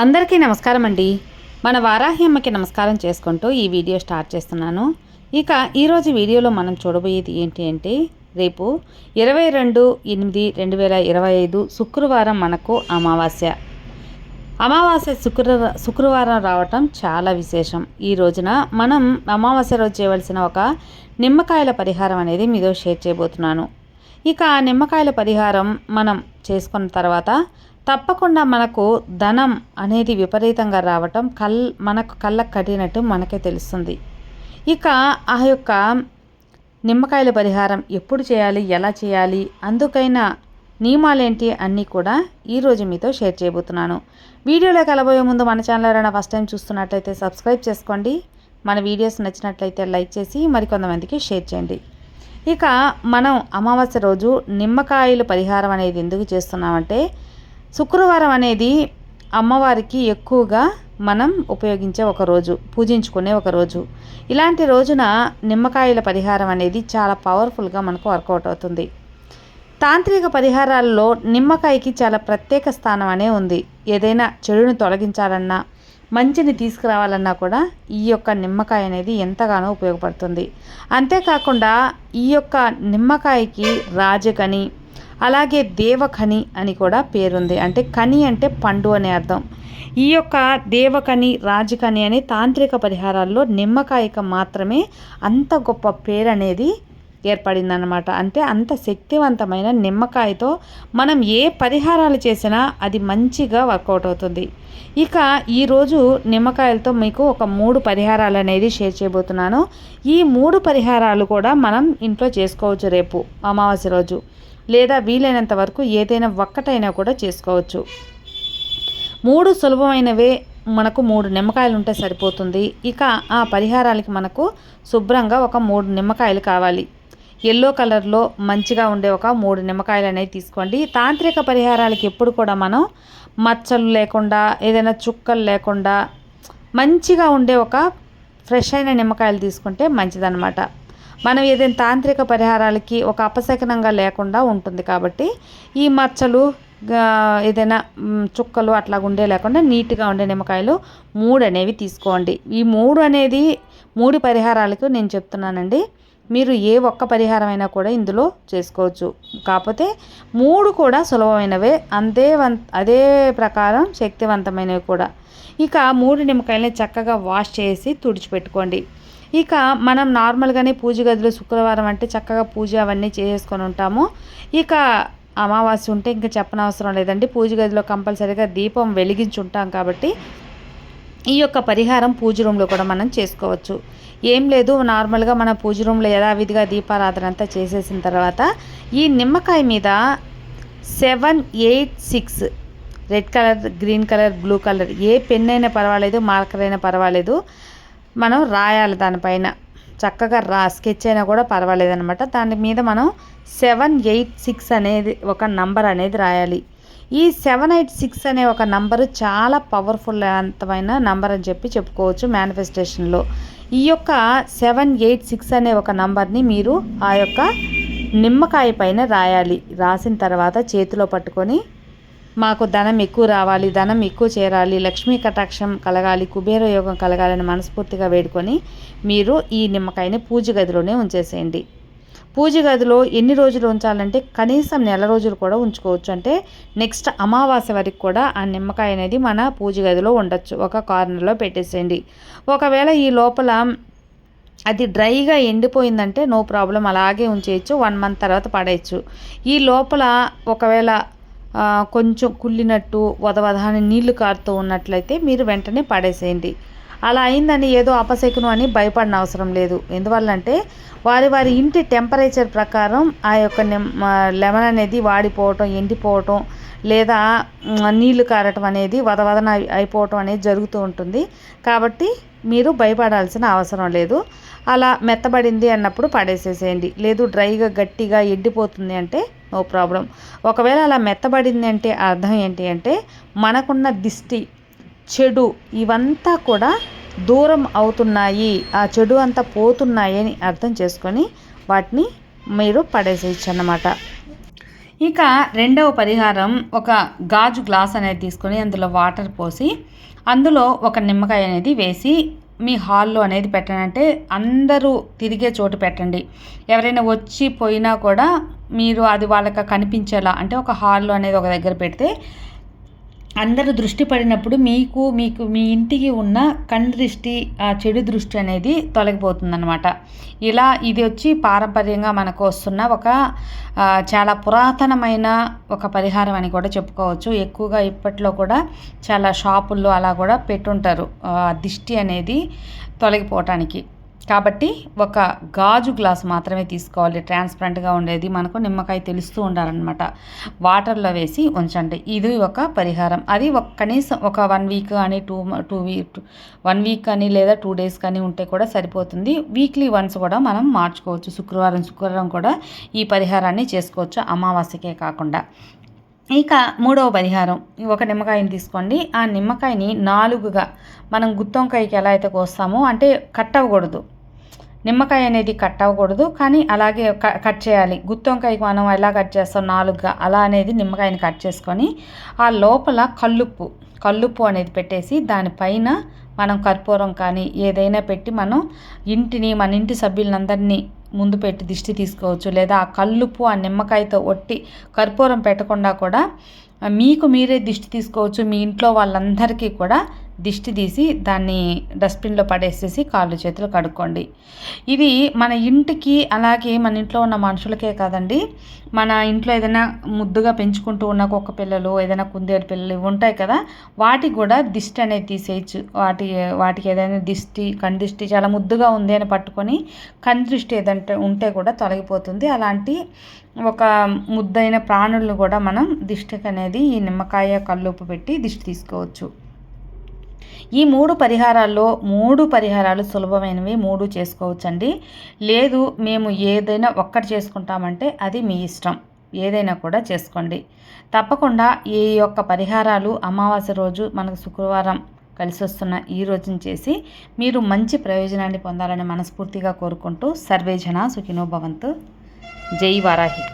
అందరికీ నమస్కారం అండి. మన వారాహి అమ్మకి నమస్కారం చేసుకుంటూ ఈ వీడియో స్టార్ట్ చేస్తున్నాను. ఇక ఈరోజు వీడియోలో మనం చూడబోయేది ఏంటి అంటే రేపు ఇరవై రెండు ఎనిమిది రెండు వేల ఇరవై ఐదు శుక్రవారం మనకు అమావాస్య. అమావాస్య శుక్ర శుక్రవారం రావటం చాలా విశేషం. ఈ రోజున మనం అమావాస్య రోజు చేయవలసిన ఒక నిమ్మకాయల పరిహారం అనేది మీతో షేర్ చేయబోతున్నాను. ఇక ఆ నిమ్మకాయల పరిహారం మనం చేసుకున్న తర్వాత తప్పకుండా మనకు ధనం అనేది విపరీతంగా రావటం కల్ మనకు కళ్ళకు కట్టినట్టు మనకే తెలుస్తుంది. ఇక ఆ యొక్క నిమ్మకాయల పరిహారం ఎప్పుడు చేయాలి ఎలా చేయాలి అందుకైనా నియమాలేంటి అన్నీ కూడా ఈరోజు మీతో షేర్ చేయబోతున్నాను. వీడియోలోకి వెళ్ళబోయే ముందు మన ఛానల్ ఎవరైనా ఫస్ట్ టైం చూస్తున్నట్లయితే సబ్స్క్రైబ్ చేసుకోండి. మన వీడియోస్ నచ్చినట్లయితే లైక్ చేసి మరికొంతమందికి షేర్ చేయండి. ఇక మనం అమావాస్య రోజు నిమ్మకాయల పరిహారం అనేది ఎందుకు చేస్తున్నామంటే శుక్రవారం అనేది అమ్మవారికి ఎక్కువగా మనం ఉపయోగించే ఒక రోజు పూజించుకునే ఒక రోజు. ఇలాంటి రోజున నిమ్మకాయల పరిహారం అనేది చాలా పవర్ఫుల్గా మనకు వర్కౌట్ అవుతుంది. తాంత్రిక పరిహారాల్లో నిమ్మకాయకి చాలా ప్రత్యేక స్థానం అనే ఉంది. ఏదైనా చెడును తొలగించాలన్నా మంచిని తీసుకురావాలన్నా కూడా ఈ యొక్క నిమ్మకాయ అనేది ఎంతగానో ఉపయోగపడుతుంది. అంతేకాకుండా ఈ యొక్క నిమ్మకాయకి రాజకని అలాగే దేవకని అని కూడా పేరుంది. అంటే కని అంటే పండు అనే అర్థం. ఈ యొక్క దేవకని రాజకని అనే తాంత్రిక పరిహారాల్లో నిమ్మకాయక మాత్రమే అంత గొప్ప పేరు అనేది ఏర్పడిందనమాట అంటే అంత శక్తివంతమైన నిమ్మకాయతో మనం ఏ పరిహారాలు చేసినా అది మంచిగా వర్కౌట్ అవుతుంది. ఇక ఈరోజు నిమ్మకాయలతో మీకు ఒక మూడు పరిహారాలు అనేది షేర్ చేయబోతున్నాను. ఈ మూడు పరిహారాలు కూడా మనం ఇంట్లో చేసుకోవచ్చు రేపు అమావాస్య రోజు. లేదా వీలైనంత వరకు ఏదైనా ఒక్కటైనా కూడా చేసుకోవచ్చు. మూడు సులభమైనవే మనకు మూడు నిమ్మకాయలు ఉంటే సరిపోతుంది. ఇక ఆ పరిహారాలకి మనకు శుభ్రంగా ఒక మూడు నిమ్మకాయలు కావాలి. ఎల్లో కలర్లో మంచిగా ఉండే ఒక మూడు నిమ్మకాయలు అనేవి తీసుకోండి. తాంత్రిక పరిహారాలకి ఎప్పుడు కూడా మనం మచ్చలు లేకుండా ఏదైనా చుక్కలు లేకుండా మంచిగా ఉండే ఒక ఫ్రెష్ అయిన నిమ్మకాయలు తీసుకుంటే మంచిదన్నమాట. మనం ఏదైనా తాంత్రిక పరిహారాలకి ఒక అపశకనంగా లేకుండా ఉంటుంది కాబట్టి ఈ మచ్చలు ఏదైనా చుక్కలు అట్లా ఉండే లేకుండా నీట్గా ఉండే నిమ్మకాయలు మూడు అనేవి తీసుకోండి. ఈ మూడు అనేది మూడు పరిహారాలకు నేను చెప్తున్నానండి. మీరు ఏ ఒక్క పరిహారం అయినా కూడా ఇందులో చేసుకోవచ్చు. కాకపోతే మూడు కూడా సులభమైనవే. అంతే అదే ప్రకారం శక్తివంతమైనవి కూడా. ఇక మూడు నిమ్మకాయలని చక్కగా వాష్ చేసి తుడిచిపెట్టుకోండి. ఇక మనం నార్మల్గానే పూజ గదిలో శుక్రవారం అంటే చక్కగా పూజ అవన్నీ చేసుకొని ఉంటాము. ఇక అమావాస్య ఉంటే ఇంకా చెప్పనవసరం లేదండి. పూజ గదిలో కంపల్సరీగా దీపం వెలిగించి ఉంటాం కాబట్టి ఈ యొక్క పరిహారం పూజ రూమ్లో కూడా మనం చేసుకోవచ్చు. ఏం లేదు నార్మల్గా మన పూజ రూమ్లో యథావిధిగా దీపారాధన అంతా చేసేసిన తర్వాత ఈ నిమ్మకాయ మీద seven eight six red colour green colour blue colour ఏ పెన్ అయినా పర్వాలేదు మార్కర్ అయినా పర్వాలేదు మనం రాయాలి దానిపైన. చక్కగా రా స్కెచ్ అయినా కూడా పర్వాలేదు అనమాట దాని మీద మనం సెవెన్ ఎయిట్ సిక్స్ అనేది ఒక నంబర్ అనేది రాయాలి. ఈ సెవెన్ ఎయిట్ సిక్స్ అనే ఒక నంబరు చాలా పవర్ఫుల్ అంతమైన నంబర్ అని చెప్పి చెప్పుకోవచ్చు మేనిఫెస్టేషన్లో ఈ యొక్క సెవెన్ ఎయిట్ సిక్స్ అనే ఒక నంబర్ని మీరు ఆ యొక్క నిమ్మకాయ పైన రాయాలి. రాసిన తర్వాత చేతిలో పట్టుకొని మాకు ధనం ఎక్కువ రావాలి ధనం ఎక్కువ చేరాలి లక్ష్మీ కటాక్షం కలగాలి కుబేర యోగం కలగాలని మనస్ఫూర్తిగా వేడుకొని మీరు ఈ నిమ్మకాయని పూజ గదిలోనే ఉంచేసేయండి. పూజ గదిలో ఎన్ని రోజులు ఉంచాలంటే కనీసం నెల రోజులు కూడా ఉంచుకోవచ్చు. అంటే నెక్స్ట్ అమావాస్య వరకు కూడా ఆ నిమ్మకాయ అనేది మన పూజ గదిలో ఉండొచ్చు. ఒక కార్నర్లో పెట్టేసేయండి. ఒకవేళ ఈ లోపల అది డ్రైగా ఎండిపోయిందంటే నో ప్రాబ్లం. అలాగే ఉంచేయచ్చు. వన్ మంత్ తర్వాత పడేయచ్చు. ఈ లోపల ఒకవేళ కొంచెం కుళ్ళినట్టు వదవదాని నీళ్ళు కారుతూ ఉన్నట్లయితే మీరు వెంటనే పడేసేయండి. అలా అయిందని ఏదో అపశకునం అని భయపడిన అవసరం లేదు. ఎందువల్లంటే వారి వారి ఇంటి టెంపరేచర్ ప్రకారం ఆ యొక్క లెమన్ అనేది వాడిపోవటం ఎండిపోవటం లేదా నీళ్ళు కారటం అనేది వదవదన అయిపోవటం అనేది జరుగుతూ ఉంటుంది. కాబట్టి మీరు భయపడాల్సిన అవసరం లేదు. అలా మెత్తబడింది అన్నప్పుడు పడేసేసేయండి. లేదు డ్రైగా గట్టిగా ఎండిపోతుంది అంటే నో ప్రాబ్లం. ఒకవేళ అలా మెత్తబడింది అంటే అర్థం ఏంటి అంటే మనకున్న దిష్టి చెడు ఇవంతా కూడా దూరం అవుతున్నాయి ఆ చెడు అంతా పోతున్నాయి అని అర్థం చేసుకొని వాటిని మీరు పడేసేయచ్చు అన్నమాట ఇక రెండవ పరిహారం ఒక గాజు గ్లాస్ అనేది తీసుకొని అందులో వాటర్ పోసి అందులో ఒక నిమ్మకాయ అనేది వేసి మీ హాల్లో అనేది పెట్టనంటే అందరూ తిరిగే చోటు పెట్టండి. ఎవరైనా వచ్చి పోయినా కూడా మీరు అది వాళ్ళకి కనిపించేలా అంటే ఒక హాల్లో అనేది ఒక దగ్గర పెడితే అందరూ దృష్టి పడినప్పుడు మీకు మీకు మీ ఇంటికి ఉన్న కన్ దృష్టి ఆ చెడు దృష్టి అనేది తొలగిపోతుందన్నమాట. ఇలా ఇది వచ్చి పారంపర్యంగా మనకు వస్తున్న ఒక చాలా పురాతనమైన ఒక పరిహారం అని కూడా చెప్పుకోవచ్చు. ఎక్కువగా ఇప్పట్లో కూడా చాలా షాపుల్లో అలా కూడా పెట్టుంటారు. దిష్టి అనేది తొలగిపోవటానికి. కాబట్టి ఒక గాజు గ్లాస్ మాత్రమే తీసుకోవాలి. ట్రాన్స్పరెంట్గా ఉండేది మనకు నిమ్మకాయ తెలుస్తూ ఉండాలన్నమాట. వాటర్లో వేసి ఉంచండి. ఇది ఒక పరిహారం. అది ఒక కనీసం ఒక వన్ వీక్ కానీ two two week one week కానీ లేదా టూ డేస్ కానీ ఉంటే కూడా సరిపోతుంది. వీక్లీ వన్స్ కూడా మనం మార్చుకోవచ్చు. శుక్రవారం శుక్రవారం కూడా ఈ పరిహారాన్ని చేసుకోవచ్చు. అమావాస్యకే కాకుండా. ఇక మూడవ పరిహారం. ఒక నిమ్మకాయని తీసుకోండి. ఆ నిమ్మకాయని నాలుగుగా మనం గుత్తొంకాయకి ఎలా అయితే కోస్తామో అంటే కట్ అవ్వకూడదు. నిమ్మకాయ అనేది కట్ అవ్వకూడదు. కానీ అలాగే కట్ చేయాలి. గుత్తొంకాయకి మనం ఎలా కట్ చేస్తాం? నాలుగుగా అలా అనేది నిమ్మకాయని కట్ చేసుకొని ఆ లోపల కల్లుప్పు. కల్లుప్పు అనేది పెట్టేసి దానిపైన మనం కర్పూరం కానీ ఏదైనా పెట్టి మనం ఇంటిని మన ఇంటి సభ్యులందరినీ ముందు పెట్టి దిష్టి తీసుకోవచ్చు. లేదా ఆ కల్లుపు ఆ నిమ్మకాయతో ఒట్టి కర్పూరం పెట్టకుండా కూడా మీకు మీరే దిష్టి తీసుకోవచ్చు. మీ ఇంట్లో వాళ్ళందరికీ కూడా దిష్టి తీసి దాన్ని డస్ట్బిన్లో పడేసేసి కాళ్ళు చేతులు కడుక్కోండి. ఇది మన ఇంటికి అలాగే మన ఇంట్లో ఉన్న మనుషులకే కాదండి. మన ఇంట్లో ఏదైనా ముద్దుగా పెంచుకుంటూ ఉన్న కుక్క పిల్లలు ఏదైనా కుందేలు పిల్లలు ఉంటాయి కదా వాటికి కూడా దిష్టి అనేది తీసేయచ్చు. వాటి వాటికి ఏదైనా దిష్టి కణ్ దిష్టి చాలా ముద్దుగా ఉంది అని పట్టుకొని కణ్ దృష్టి ఏదంటే ఉంటే కూడా తొలగిపోతుంది. అలాంటి ఒక ముద్దైన ప్రాణులను కూడా మనం దిష్టికి అనేది ఈ నిమ్మకాయ కల్లుపు పెట్టి దిష్టి తీసుకోవచ్చు. ఈ మూడు పరిహారాల్లో మూడు పరిహారాలు సులభమైనవి మూడు చేసుకోవచ్చండి. లేదు మేము ఏదైనా ఒక్కటి చేసుకుంటామంటే అది మీ ఇష్టం. ఏదైనా కూడా చేసుకోండి. తప్పకుండా ఈ యొక్క పరిహారాలు అమావాస్య రోజు మనకు శుక్రవారం కలిసి వస్తున్న ఈ రోజును చేసి మీరు మంచి ప్రయోజనాన్ని పొందాలని మనస్ఫూర్తిగా కోరుకుంటూ సర్వేజన సుఖినో భవంతు. జై వారాహి.